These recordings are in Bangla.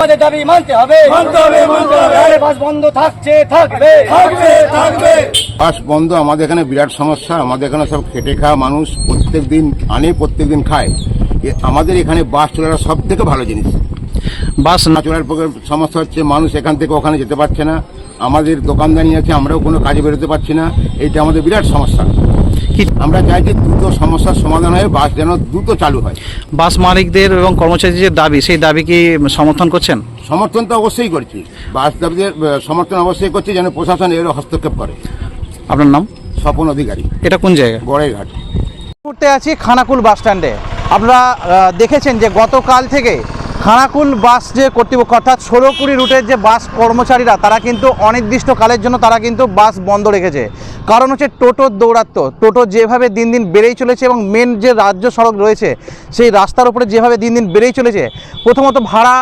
আমাদের দাবি মানতে হবে। মানতে হবে, মানতে হবে। বাস বন্ধ থাকছে থাকবে। থাকবে থাকবে। বাস বন্ধ আমাদের এখানে বিরাট সমস্যা আমাদের এখানে সব খেটে খাওয়া মানুষ প্রত্যেক দিন আনে প্রত্যেক দিন খায়। আমাদের এখানে বাস চলাটা সব থেকে ভালো জিনিস। বাস না চলার পক্ষে সমস্যা হচ্ছে মানুষ এখান থেকে ওখানে যেতে পারছে না। আমাদের দোকানদানি আছে আমরাও কোনো কাজে বেরোতে পারছি না। এইটা আমাদের বিরাট সমস্যা। কি আমরা চাইছি দ্রুত সমস্যার সমাধান হয়ে বাস যেন দ্রুত চালু হয়। বাস মালিকদের এবং কর্মচারীদের যে দাবি সেই দাবি কি সমর্থন করছেন? সমর্থন তো অবশ্যই করছি। বাস দাবিদের সমর্থন অবশ্যই করছি যেন প্রশাসন এর হস্তক্ষেপ করে। আপনার নাম? স্বপন অধিকারী। এটা কোন জায়গা? গড়াইঘাট আছি খানাকুল বাস স্ট্যান্ডে আপনারা দেখেছেন যে গতকাল থেকে খানাকুল বাস যে কর্তৃপক্ষ, অর্থাৎ ষোলো কুড়ি রুটের যে বাস কর্মচারীরা, তারা কিন্তু অনির্দিষ্টকালের জন্য তারা কিন্তু বাস বন্ধ রেখেছে। কারণ হচ্ছে টোটোর দৌরাত্ম টোটো যেভাবে দিন দিন বেড়েই চলেছে এবং মেন যে রাজ্য সড়ক রয়েছে, সেই রাস্তার উপরে যেভাবে দিন দিন বেড়েই চলেছে, প্রথমত ভাড়া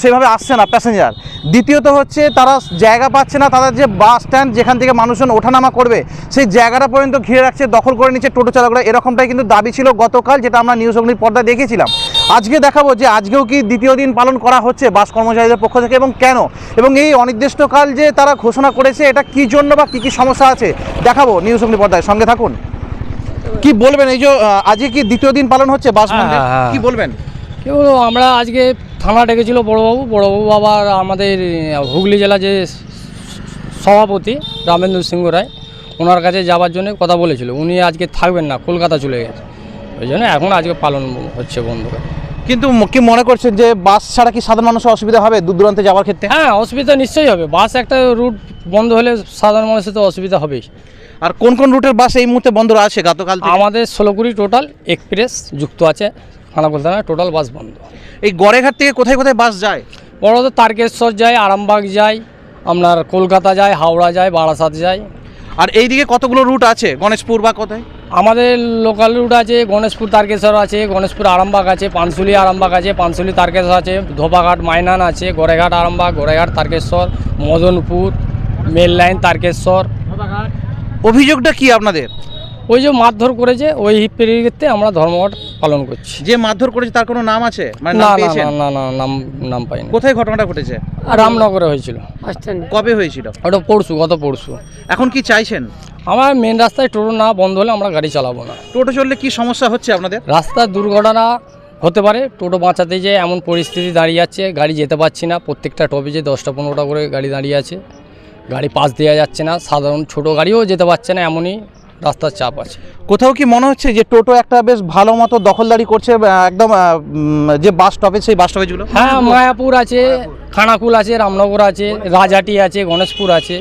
সেভাবে আসছে না প্যাসেঞ্জার দ্বিতীয়ত হচ্ছে তারা জায়গা পাচ্ছে না, তাদের যে বাস স্ট্যান্ড যেখান থেকে মানুষজন ওঠানামা করবে, সেই জায়গাটা পর্যন্ত ঘিরে রাখছে, দখল করে নিচ্ছে টোটো চালকরা। এরকমটাই কিন্তু দাবি ছিল গতকাল, যেটা আমরা নিউজ অগ্নির পর্দায় দেখেছিলাম আজকে দেখাবো যে আজকেও কি দ্বিতীয় দিন পালন করা হচ্ছে বাস কর্মচারীদের পক্ষ থেকে এবং কেন? এবং এই অনির্দিষ্টকাল যে তারা ঘোষণা করেছে এটা কি জন্য বা কি কি সমস্যা আছে? দেখাবো নিউজ অগ্নি পর্দায়। সঙ্গে থাকুন। কি বলবেন এই যে আজকে কি দ্বিতীয় দিন পালন হচ্ছে বাস হ্যাঁ, বন্ধের? হ্যাঁ, হ্যাঁ। কি বলবেন? কি বলব আমরা আজকে থানা ডেকেছিল বড়বাবু। বড়বাবু আবার আমাদের হুগলি জেলা যে সভাপতি রামেন্দ্র সিংহ রায় ওনার কাছে যাওয়ার জন্য কথা বলেছিল। উনি আজকে থাকবেন না কলকাতা চলে গেছে। ওই জন্য এখন আজকে পালন হচ্ছে বন্ধ। করে কিন্তু কি মনে করছেন যে বাস ছাড়া কি সাধারণ মানুষের অসুবিধা হবে দূর দূরান্তে যাওয়ার ক্ষেত্রে? হ্যাঁ অসুবিধা নিশ্চয়ই হবে। বাস একটা রুট বন্ধ হলে সাধারণ মানুষের তো অসুবিধা হবেই। আর কোন কোন রুটের বাস এই মুহূর্তে বন্ধ আছে গতকাল? আমাদের ষোলোকুড়ি টোটাল এক্সপ্রেস যুক্ত আছে খানাকুল থানায় টোটাল বাস বন্ধ। এই গড়েঘাট থেকে কোথায় কোথায় বাস যায়? বড় তারকেশ্বর যায় আরামবাগ যায় আপনার কলকাতা যায় হাওড়া যায় বারাসাত যায়। আর এইদিকে কতগুলো রুট আছে? গণেশপুর বা কোথায়? আমাদের লোকাল রুট আছে, গণেশপুর তারকেশ্বর আছে, গণেশপুর আরামবাগ আছে, পানসুলি আরামবাগ আছে, পানসুলি তারকেশ্বর আছে ধোপাঘাট মাইনান আছে, গড়েঘাট আরামবাগ, গড়েঘাট তারকেশ্বর, মদনপুর মেল লাইন তারকেশ্বর। অভিযোগটা কি আপনাদের? ওই যে মারধর করেছে ওই পেরিয়েতে আমরা ধর্মঘট পালন করছি। যে মারধর করেছে তার কোনো নাম আছে? মানে না নাম না পেয়েছেন? না না না নাম নাম পাইনি। কোথায় ঘটনাটা ঘটেছে? আর রামনগরে হয়েছিল। কবে হয়েছিল? ওটা পরশু গত পরশু। এখন কি চাইছেন? আমার মেন রাস্তায় টোটো না বন্ধ হলে আমরা গাড়ি চালাবো না। টোটো চললে কি সমস্যা হচ্ছে আপনাদের? রাস্তার দুর্ঘটনা হতে পারে টোটো বাঁচাতে যে এমন পরিস্থিতি দাঁড়িয়ে আছে গাড়ি যেতে পারছি না। প্রত্যেকটা টপিজে দশটা পনেরোটা করে গাড়ি দাঁড়িয়ে আছে গাড়ি পাস দেওয়া যাচ্ছে না। সাধারণ ছোট গাড়িও যেতে পারছে না এমনই। রাস্তার চাপ আছে। কোথাও কি মনে হচ্ছে যে টোটো একটা বেশ ভালো মতো দখলদারি করছে একদম যে বাস স্টপেজ সেই বাস স্টপেজগুলো হ্যাঁ মায়াপুর আছে খানাকুল আছে রামনগর আছে রাজহাটি আছে গণেশপুর আছে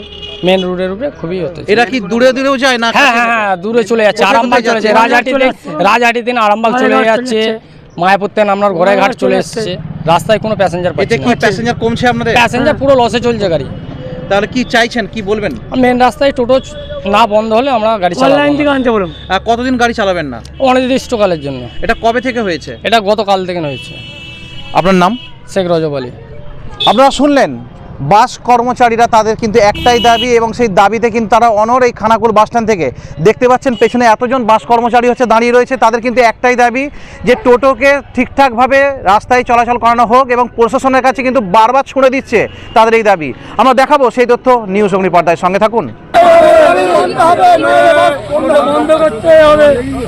মেন রোডের উপরে খুবই হতে এরা কি দূরে দূরেও যায় না হ্যাঁ হ্যাঁ হ্যাঁ দূরে চলে যাচ্ছে আরামবাগ চলে যাচ্ছে? রাজহাটিতে রাজহাটিতে আরামবাগ চলে যাচ্ছে মায়াপুর থেকে আপনার ঘোড়াঘাট চলে এসছে। রাস্তায় কোনো প্যাসেঞ্জার এতে পাচ্ছে কি প্যাসেঞ্জার কমছে আপনাদের? প্যাসেঞ্জার পুরো লসে চলছে গাড়ি। তাহলে কি চাইছেন? কি বলবেন? মেন রাস্তায় টোটো না বন্ধ হলে আমরা গাড়ি চালাবো আনতে বলুন। কতদিন গাড়ি চালাবেন না? অনির্দিষ্টকালের জন্য। এটা কবে থেকে হয়েছে? এটা গতকাল থেকে হয়েছে। আপনার নাম? শেখ রজব আলী। আপনারা শুনলেন? বাস কর্মচারীরা তাদের কিন্তু একটাই দাবি এবং সেই দাবিতে কিন্তু তারা অনর এই খানাকুল বাসস্ট্যান্ড থেকে। দেখতে পাচ্ছেন পেছনে এতজন বাস কর্মচারী হচ্ছে দাঁড়িয়ে রয়েছে, তাদের কিন্তু একটাই দাবি যে টোটোকে ঠিকঠাকভাবে রাস্তায় চলাচল করানো হোক এবং প্রশাসনের কাছে কিন্তু বারবার ছুঁড়ে দিচ্ছে তাদের এই দাবি। আমরা দেখাবো সেই তথ্য নিউজ অগ্নি পর্দায় সঙ্গে থাকুন।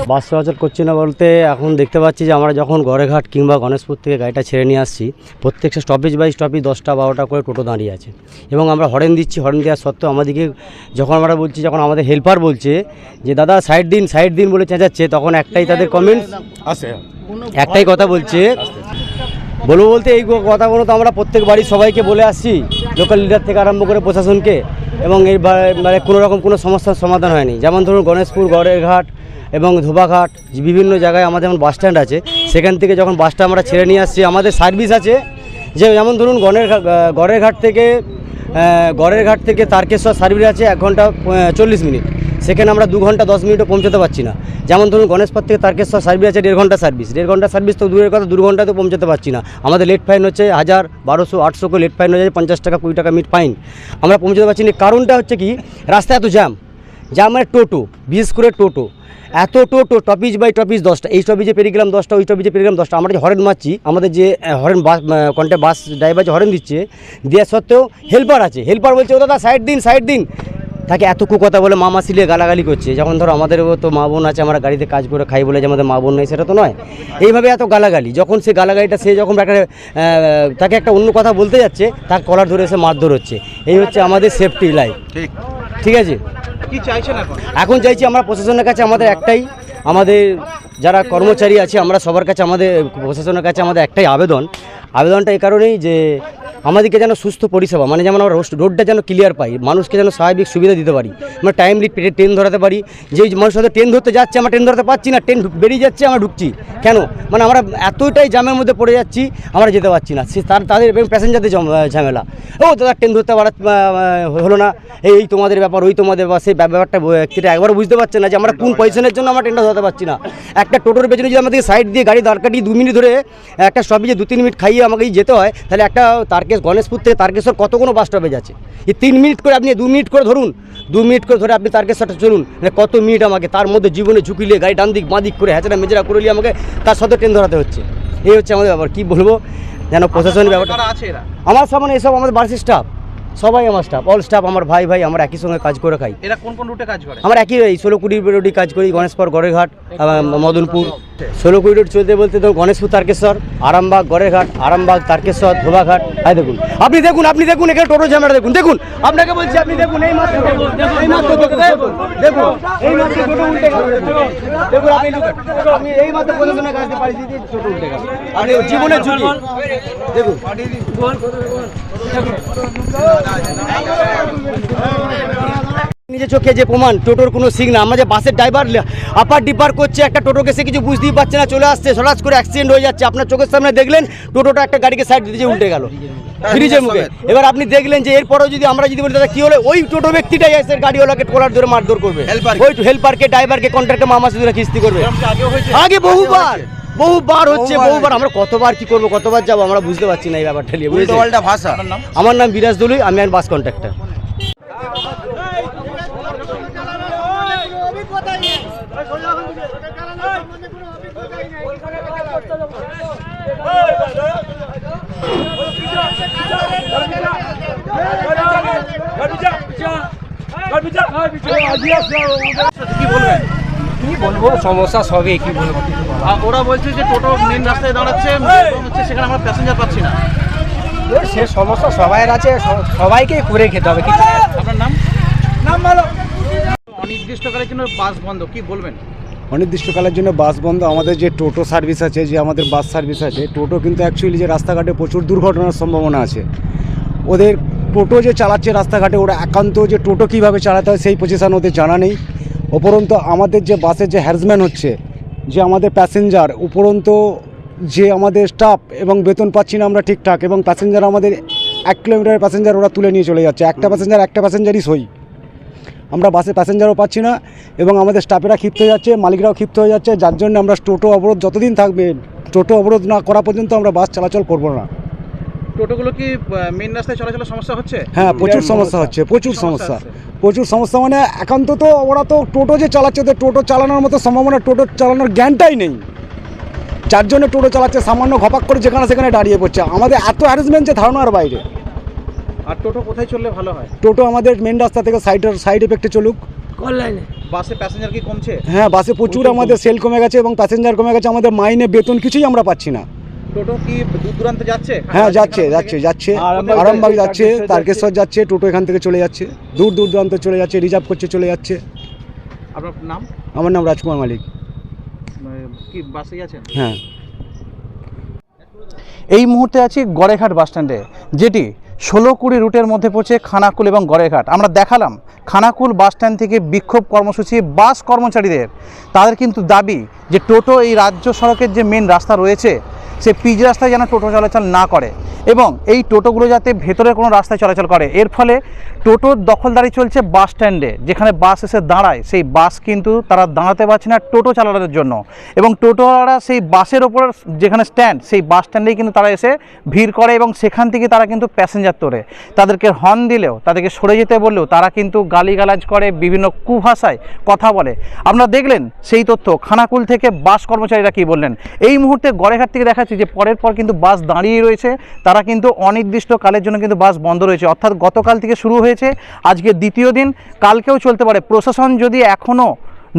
বাস চলাচল করছে না বলতে এখন দেখতে পাচ্ছি যে আমরা যখন গড়েঘাট কিংবা গণেশপুর থেকে গাড়িটা ছেড়ে নিয়ে আসছি প্রত্যেকটা স্টপেজ বাই স্টপেজ দশটা বারোটা করে টোটো দাঁড়িয়ে আছে। এবং আমরা হরেন দিচ্ছি হরেন দেওয়ার সত্ত্বেও আমাদেরকে যখন আমরা বলছি যখন আমাদের হেল্পার বলছে যে দাদা সাইড দিন সাইড দিন বলে চেঁচাচ্ছে তখন একটাই তাদের কমেন্টস আছে একটাই কথা বলছে বলব বলতে এই কথাগুলো তো আমরা প্রত্যেক বাড়ির সবাইকে বলে আসছি লোকাল লিডার থেকে আরম্ভ করে প্রশাসনকে, এবং এই মানে কোনো রকম কোনো সমস্যার সমাধান হয়নি। যেমন ধরুন গণেশপুর গড়েরঘাট এবং ধোবাঘাট, বিভিন্ন জায়গায় আমাদের যেমন বাস স্ট্যান্ড আছে, সেখান থেকে যখন বাসটা আমরা ছেড়ে নিয়ে আসছি, আমাদের সার্ভিস আছে। যে যেমন ধরুন গণের গড়ের ঘাট থেকে গড়ের ঘাট থেকে তারকেশ্বর সার্ভিস আছে এক ঘণ্টা চল্লিশ মিনিট। সেখানে আমরা দু ঘণ্টা, দশ মিনিটও পৌঁছাতে পারছি না। যেমন ধরুন গণেশপাত থেকে তারকেশ্বর সার্ভিস আছে, দেড় ঘণ্টা সার্ভিস। দেড় ঘণ্টা সার্ভিস তো দূরের কথা, দু ঘন্টাতে পৌঁছাতে পারছি না। আমাদের লেট ফাইন হচ্ছে হাজার বারোশো, আটশো করে লেট ফাইন হয়ে যায় পঞ্চাশ টাকা, কুড়ি টাকা মিট ফাইন আমরা পৌঁছাতে পারছি না। কারণটা হচ্ছে কি, রাস্তায় এত জ্যাম জ্যাম মানে টোটো, বিশেষ করে টোটো। এত টোটো টপিজ বাই টপিজ দশটা। এই টপিজে পেরিয়ে গেলাম দশটা, ওই টপিজে পেরিয়ে গেলাম দশটা। আমরা যে হরেন মারছি, আমাদের যে horn bus contract bus driver যে হরেন দিচ্ছে, দেওয়া সত্ত্বেও হেল্পার আছে। হেল্পার বলছে, ও দাদা সাইড দিন সাইড দিন। তাকে এত কু কথা বলে মামা সিলে গালাগালি করছে। যখন ধরো আমাদেরও তো মা বোন আছে আমরা গাড়িতে কাজ করে খাই বলে যে আমাদের মা বোন নেই সেটা তো নয়। এইভাবে এত গালাগালি। যখন সে গালাগালিটা সে যখন একটা তাকে একটা অন্য কথা বলতে যাচ্ছে তার কলার ধরে এসে মারধর হচ্ছে। এই হচ্ছে আমাদের সেফটি লাইফ ঠিক। ঠিক আছে? এখন? চাইছি আমরা প্রশাসনের কাছে আমাদের একটাই। আমাদের যারা কর্মচারী আছে আমরা সবার কাছে আমাদের প্রশাসনের কাছে আমাদের একটাই আবেদন। আবেদনটা এই কারণেই যে আমাদেরকে যেন সুস্থ পরিষেবা মানে যেমন আমরা রোড- রোডটা যেন ক্লিয়ার পাই, মানুষকে যেন স্বাভাবিক সুবিধা দিতে পারি, আমরা টাইমলি ট্রেন ধরাতে পারি, যে মানুষ হয়তো ট্রেন ধরতে যাচ্ছে, আমরা ট্রেন ধরতে পারছি না ট্রেন বেরিয়ে যাচ্ছে, আমরা ঢুকছি। কেন? মানে আমরা এতটাই জামের মধ্যে পড়ে যাচ্ছি, আমরা যেতে পারছি না। সে তার তাদের প্যাসেঞ্জারদের ঝামেলা। ও, দাদা ট্রেন ধরতে পারা হলো না। এই তোমাদের ব্যাপার, ওই তোমাদের ব্যাপার, সেই ব্যাপারটা ব্যক্তিটা একবার বুঝতে পারছে না যে আমরা কোন পজিশনের জন্য আমরা ট্রেনটা ধরতে পারছি না। একটা টোটোর পেছনে যদি আমাদের সাইড দিয়ে গাড়ি কাটিয়ে দু মিনিট ধরে একটা স্টপেজে দু তিন মিনিট খাইয়ে আমাকে যেতে হয়, তাহলে একটা তারকেশ গণেশপুর থেকে তারকেশ্বর কত কোনো বাস স্টপেজ আছে? এই তিন মিনিট করে আপনি দু মিনিট করে ধরুন দু মিনিট করে ধরে আপনি তারকেশ্বরটা চলুন মানে কত মিনিট আমাকে তার মধ্যে জীবনে ঝুঁকি নিয়ে গাড়ি ডান দিক বাঁ দিক করে হ্যাচড়া মেজরা করে নিয়ে আমাকে তার সাথে ট্রেন ধরাতে হচ্ছে। এই হচ্ছে আমাদের ব্যাপার কী বলব? যেন প্রশাসনের ব্যাপারটা আছে আমার সামনে এসব আমাদের বার্ষিক স্টাফ সবাই আমার স্টাফ অল স্টাফ আমার ভাই ভাই আমরা একই সঙ্গে কাজ করে খাই। এরা কোন কোন রুটে কাজ করে? আমরা একই এই ষোলো কুড়ি রোডই কাজ করি গণেশপুর গড়েরঘাট মদনপুর। ষোলো কুড়ি রোড চলতে বলতে তো গণেশপুর তারকেশ্বর আরামবাগ গড়েরঘাট আরামবাগ তারকেশ্বর ধোবাঘাট। এই দেখুন। আপনি দেখুন আপনি দেখুন এখানে টোটো ঝামেলা দেখুন। দেখুন আপনাকে বলছি আপনি দেখুন এই মাত্র এই মাত্র দেখুন, দেখুন, দেখুন এই মাত্র টোটো উল্টে গেল দেখুন। দেখুন আপনি। আপনি এই মাত্র প্রশাসনের কাছে পাড়ি দিয়ে টোটো উল্টে গেল আপনি জীবনের ঝুঁকি দেখুন। নিজে চোখে যে প্রমাণ টোটোর কোনো সিগনাল আমরা যে বাসের ড্রাইভার আপার ডিপার করছে একটা টোটোকে সে কিছু বুঝতেই পারছে না চলে আসছে সরাস করে অ্যাক্সিডেন্ট হয়ে যাচ্ছে। আপনার চোখের সামনে দেখলেন টোটোটা একটা গাড়িকে সাইড দিয়ে উল্টে গেল। ব্রিজের মুখে। এবার আপনি দেখলেন যে এরপরেও যদি আমরা যদি বলি দাদা কি হলো? ওই টোটো ব্যক্তিটাই এসে গাড়িওয়ালাকে কোলার ধরে মারধর করবে। ওই হেল্পারকে ড্রাইভারকে কন্ট্রাক্টর মামা সুদরা কিস্তি করবে। আগে বহুবার। বহুবার হচ্ছে বহুবার আমরা কতবার কি করব কতবার যাব আমরা বুঝতে পারছি না এই ব্যাপারটা নিয়ে? উল্টোপাল্টা ভাষা। আমার নাম বিরাজ দলুই আমি আর বাস কন্ট্রাক্টর কি বলবেন? কি বলব? সমস্যা সবই কি বলব? ওরা বলছে যে টোটো মেন রাস্তায় দাঁড়াচ্ছে হচ্ছে সেখানে আমরা প্যাসেঞ্জার পাচ্ছি না। সে সমস্যা সবাইয়ের আছে সবাইকেই করে খেতে হবে কিছু আপনার নাম? নাম ভালো। অনির্দিষ্টকালের জন্য বাস বন্ধ কি বলবেন? অনির্দিষ্টকালের জন্য বাস বন্ধ আমাদের যে টোটো সার্ভিস আছে যে আমাদের বাস সার্ভিস আছে টোটো কিন্তু অ্যাকচুয়ালি যে রাস্তাঘাটে প্রচুর দুর্ঘটনার সম্ভাবনা আছে। ওদের টোটো যে চালাচ্ছে রাস্তাঘাটে ওরা একান্ত যে টোটো কীভাবে চালাতে হয় সেই পজিশন ওদের জানা নেই। উপরন্ত আমাদের যে বাসের যে হ্যারাসমেন্ট হচ্ছে, যে আমাদের প্যাসেঞ্জার উপরন্ত যে আমাদের স্টাফ এবং বেতন পাচ্ছি না আমরা ঠিকঠাক এবং প্যাসেঞ্জার আমাদের এক কিলোমিটারের প্যাসেঞ্জার ওরা তুলে নিয়ে চলে যাচ্ছে। একটা প্যাসেঞ্জার একটা প্যাসেঞ্জারই সই। আমরা বাসে প্যাসেঞ্জারও পাচ্ছি না এবং আমাদের স্টাফেরা ক্ষিপ্ত হয়ে যাচ্ছে, মালিকরাও ক্ষিপ্ত হয়ে যাচ্ছে, যার জন্য আমরা টোটো অবরোধ যতদিন থাকবে, টোটো অবরোধ না করা পর্যন্ত আমরা বাস চলাচল করব না। টোটোগুলো কি মেন রাস্তায় চলাচলের সমস্যা হচ্ছে? হ্যাঁ প্রচুর সমস্যা হচ্ছে। প্রচুর সমস্যা প্রচুর সমস্যা মানে একান্ত তো ওরা তো টোটো যে চালাচ্ছে ওদের টোটো চালানোর মতো সম্ভাবনা টোটো চালানোর জ্ঞানটাই নেই। যার জন্য টোটো চালাচ্ছে সামান্য ঘপাক করে যেখানে সেখানে দাঁড়িয়ে পড়ছে। আমাদের এত অ্যারেঞ্জমেন্ট যে ধারণার বাইরে। আর টোটো কোথায় চললে ভালো হয়? টোটো আমাদের মেন রাস্তা থেকে সাইডের সাইড এফেক্টে চলুক। বাসে প্যাসেঞ্জার কি কমছে? হ্যাঁ বাসে প্রচুর আমাদের সেল কমে গেছে এবং প্যাসেঞ্জার কমে গেছে। আমাদের মাইনে বেতন কিছুই আমরা পাচ্ছি না। টোটো কি দূর দূরান্তে যাচ্ছে? হ্যাঁ যাচ্ছে যাচ্ছে যাচ্ছে। আরামবাগ যাচ্ছে তারকেশ্বর যাচ্ছে। টোটো এখান থেকে চলে যাচ্ছে দূর দূর দূরান্ত চলে যাচ্ছে রিজার্ভ করছে চলে যাচ্ছে। আপনার নাম? আমার নাম রাজকুমার মালিক। মানে কি বাসেই আছেন হ্যাঁ। এই মুহূর্তে আছি গড়েঘাট বাস স্ট্যান্ডে যেটি ষোলো কুড়ি রুটের মধ্যে পড়ছে খানাকুল এবং গড়েঘাট। আমরা দেখালাম খানাকুল বাস স্ট্যান্ড থেকে বিক্ষোভ কর্মসূচি বাস কর্মচারীদের। তাদের কিন্তু দাবি যে টোটো এই রাজ্য সড়কের যে মেন রাস্তা রয়েছে সে পিচ রাস্তায় যেন টোটো চলাচল না করে এবং এই টোটোগুলো যাতে ভেতরের কোনো রাস্তায় চলাচল করে। এর ফলে টোটোর দখলদারি চলছে বাস স্ট্যান্ডে, যেখানে বাস এসে দাঁড়ায়। সেই বাস কিন্তু তারা দাঁড়াতে পারছে না টোটো চালানোর জন্য এবং টোটোওয়ালারা সেই বাসের ওপর যেখানে স্ট্যান্ড, সেই বাস স্ট্যান্ডেই কিন্তু তারা এসে ভিড় করে এবং সেখান থেকে তারা কিন্তু প্যাসেঞ্জার তোলে। তাদেরকে হর্ন দিলেও, তাদেরকে সরে যেতে বললেও তারা কিন্তু গালিগালাজ করে, বিভিন্ন কুভাষায় কথা বলে। আপনারা দেখলেন সেই তথ্য। খানাকুল থেকে বাস কর্মচারীরা কি বললেন? এই মুহূর্তে গড়েঘাট থেকে দেখাচ্ছি যে পরের পর কিন্তু বাস দাঁড়িয়ে রয়েছে। তারা কিন্তু অনির্দিষ্টকালের জন্য কিন্তু বাস বন্ধ রয়েছে। অর্থাৎ গতকাল থেকে শুরু হয়েছে। আজকে দ্বিতীয় দিন। কালকেও চলতে পারে। প্রশাসন যদি এখনও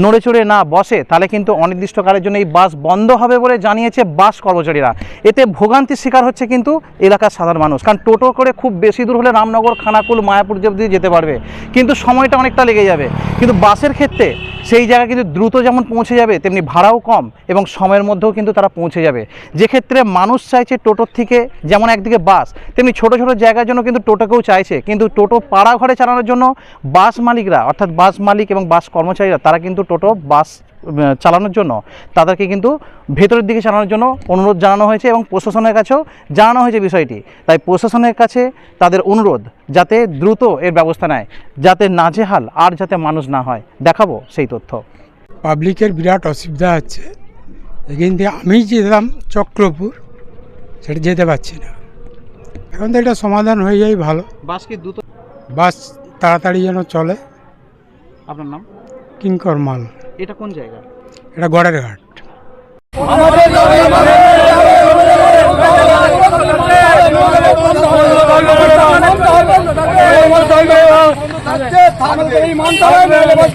নড়ে চড়ে না বসে, তাহলে কিন্তু অনির্দিষ্টকালের জন্য এই বাস বন্ধ হবে বলে জানিয়েছে বাস কর্মচারীরা। এতে ভোগান্তির শিকার হচ্ছে কিন্তু এলাকার সাধারণ মানুষ, কারণ টোটো করে খুব বেশি দূর হলে রামনগর, খানাকুল, মায়াপুর অব্দি যেতে পারবে। কিন্তু সময়টা অনেকটা লেগে যাবে। কিন্তু বাসের ক্ষেত্রে সেই জায়গায় কিন্তু দ্রুত যেমন পৌঁছে যাবে, তেমনি ভাড়াও কম এবং সময়ের মধ্যেও কিন্তু তারা পৌঁছে যাবে। যে ক্ষেত্রে মানুষ চাইছে টোটোর থেকে যেমন একদিকে বাস, তেমনি ছোট ছোট জায়গার জন্য কিন্তু টোটোকেও চাইছে। কিন্তু টোটো পাড়া ঘরে চালানোর জন্য বাস মালিকরা, অর্থাৎ বাস মালিক এবং বাস কর্মচারীরা, তারা কিন্তু টোটো বাস চালানোর জন্য। তাদেরকে কিন্তু ভেতরের দিকে চালানোর জন্য অনুরোধ জানানো হয়েছে এবং প্রশাসনের কাছেও জানানো হয়েছে বিষয়টি। তাই প্রশাসনের কাছে তাদের অনুরোধ যাতে দ্রুত এর ব্যবস্থা নেয় যাতে নাজেহাল আর যাতে মানুষ না হয়। দেখাবো সেই তথ্য। পাবলিকের বিরাট অসুবিধা হচ্ছে। এখান থেকে আমি যেতাম চক্রপুর সেটা যেতে পারছি না। এখন তো এটা সমাধান হয়ে যায় ভালো। বাস কি দ্রুত বাস তাড়াতাড়ি যেন চলে। আপনার নাম? কিঙ্কর মাল। এটা কোন জায়গা? এটা গড়ের ঘাট। মানতে হবে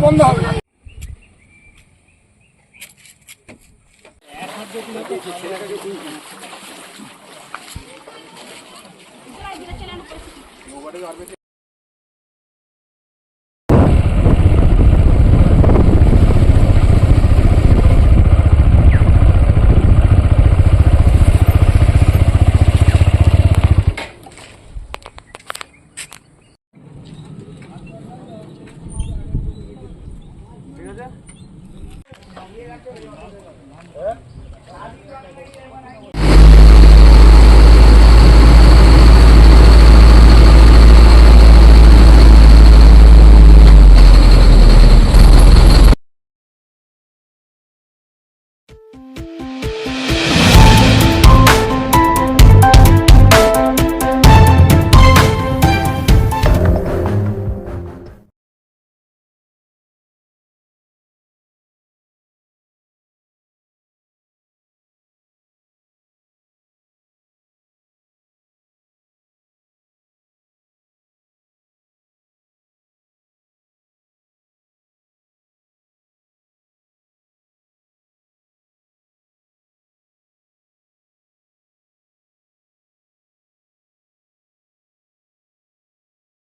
বন্ধ হবে